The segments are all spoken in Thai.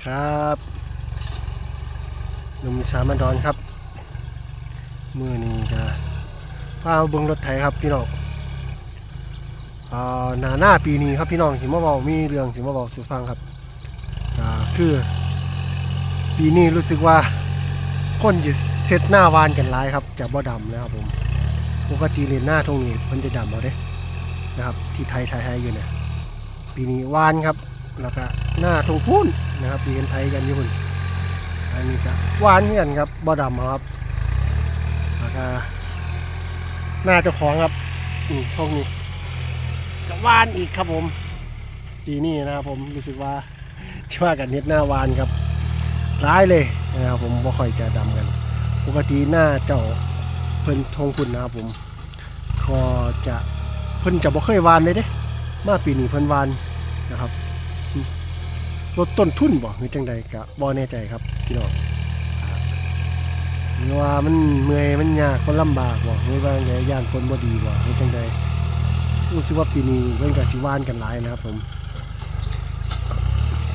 ดีครับหนุ่มอีสามาดอนครับ มือนี้จะพาเบิ้งรถไถครับพี่น้องหน้าหน้าปีนี้ครับพี่น้องสิมาเบามีเรื่องสิมาเบาสู่ฟังครับคือ ปีนี้รู้สึกว่าคนจะเทศหน้าวานกันหลายครับจะบ่ดำนะครับผมปกติเลนหน้าตรงนี้มันจะดำเอาเด้นะครับ ที่ไทยไทยไทยอยู่เนี่ยปีนี้วานครับ แล้วก็หน้าทงพุ่นนะครับปีกันไทยกันอยู่พุ่นอันนี้ก็หวานเหมือนครับบ่ดำเอาครับแล้วก็หน้าเจ้าของครับอืมทงนี้ก็หวานอีกครับผมปีนี้นะครับผมรู้สึกว่าที่ว่ากันเน็ตหน้าวานครับร้ายเลยนะครับผมบ่ค่อยจะดำกัน ปกติหน้าเจ้าเพิ่นทงพุ่นนะครับผมก็จะเพิ่นจะบ่เคยวานเลยเด้มาปีนี้เพิ่นวานนะครับ ลดต้นทุนบ่หรือจังใดก็บ่แน่ใจครับพี่น้องหรือว่ามันเมื่อยมันยากมันลำบากบ่หรือว่าไงย่านฝนบ่ดีบ่หรือจังใดรู้สึกว่าปีนี้เพิ่นก็สิว่านกันหลายนะครับผม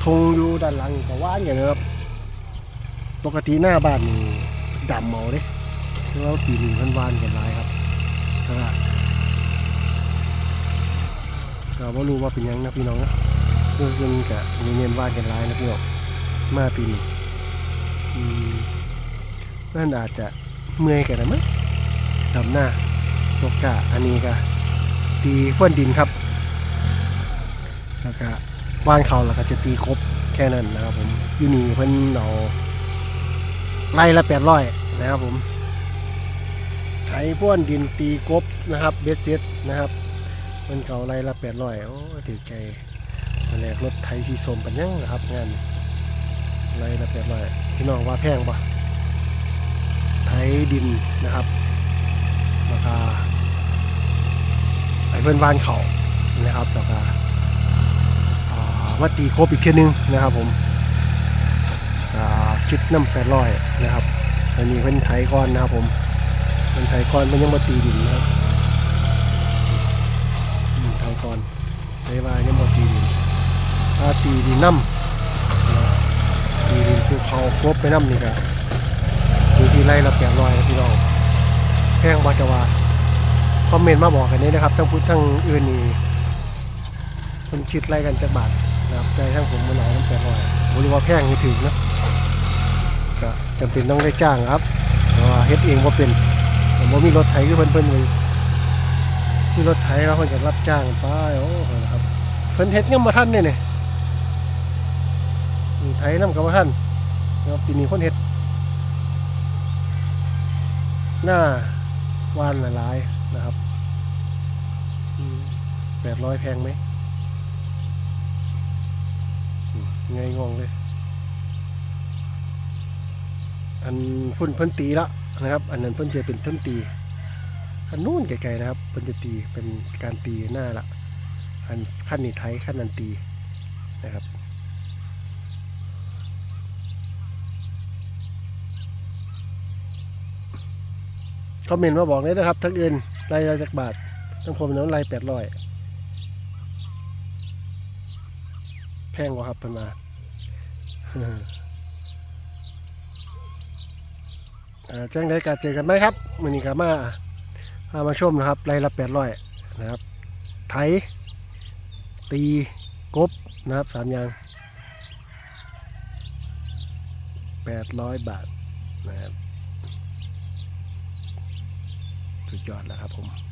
ธงอยู่ด้านหลังก็ว่านกันนะครับปกติหน้าบ้านนี่ดำเมาเด้แต่ว่าปีนี้เพิ่นว่านกันหลายครับก็ก็บ่รู้ว่าเป็นหยังนะพี่น้องนะ เพื่อนกับมีเนียนว่าดกันร้ายนะพี่น้องมาปีนี้นั่นอาจจะเมื่อยกันนะมั้งดำหน้าตกกะอันนี้ก็ตีพ่นดินครับ แล้วก็ว่านเขาแล้วก็จะตีครบแค่นั้นนะครับผมยูนี่เพิ่นเอาไล่ละแปดร้อยนะครับผมไถพ่นดินตีกบนะครับเบสเซ็ตนะครับเพิ่นเก่าไล่ละแปดร้อยโอ้ถือใจ ตอนแรกรถไทยที่สมปัญญังนะครับงานนี้ไรละแปดร้อยพี่น้องว่าแพงปะไทยดินนะครับราคาไอ้เพื่อนบ้านเขานะครับราคาอ่ามาตีครบอีกเทียนึงนะครับผมคิดน้ำแปดร้อยนะครับอันนี้เพื่อนไทยก้อนนะครับผมเพื่อนไทยก้อนมันยังมาตีดินนะครับไทยก้อนเลยว่ายังมา ตีดินน้ำตีดินภูเขาครบไปน้ำนี่ก็อยู่ที่ไร่ละแปดร้อยพี่น้องแพงบาจาวาคอมเมนต์มาบอกกันนี้นะครับทั้งพุทธทั้งอื่นนี่คนคิดไล่กันจากบาทนะครับใจทั้งผมมันเอาน้ำแปดร้อยบริว่าแพงไม่ถึงนะก็จำเป็นต้องได้จ้างครับเพราะว่าเฮ็ดเองว่าเป็นผมว่ามีรถไถคือเพิ่นเพิ่นเลยมีรถไถแล้วเพิ่นจะรับจ้างไปโอ้นะครับเพิ่นเฮ็ดงามบ่ทันเนี่ยนี่อืม ไถน้ำกับบ่ทันนะครับปีนี้คนเฮ็ดหน้าวานหลายๆนะครับแปดร้อยแพงไหมอืมไงงงเลย อันพุ่นเพิ่นตีแล้วนะครับ อันนั้นเพิ่นจะเป็นต้นตีอันนู้นไกลๆนะครับเพิ่นจะตีเป็นการตีหน้าละอันขั้นนี้ไทยขั้นนันตีนะครับ คอมเมนต์มาบอกเลยนะครับทั้งอื่นรายละจากบาททั้งผมนั้นรายแปดร้อยแพงกว่าครับเพันมาอ่าจ้งได้การเจอกันไหมครับมือนี้กามาพามาชมนะครับรายละแปดร้อยนะครับไทยตีกบนะครับสามอย่างแปดร้อยบาทนะครับ สุดยอดแล้วครับผม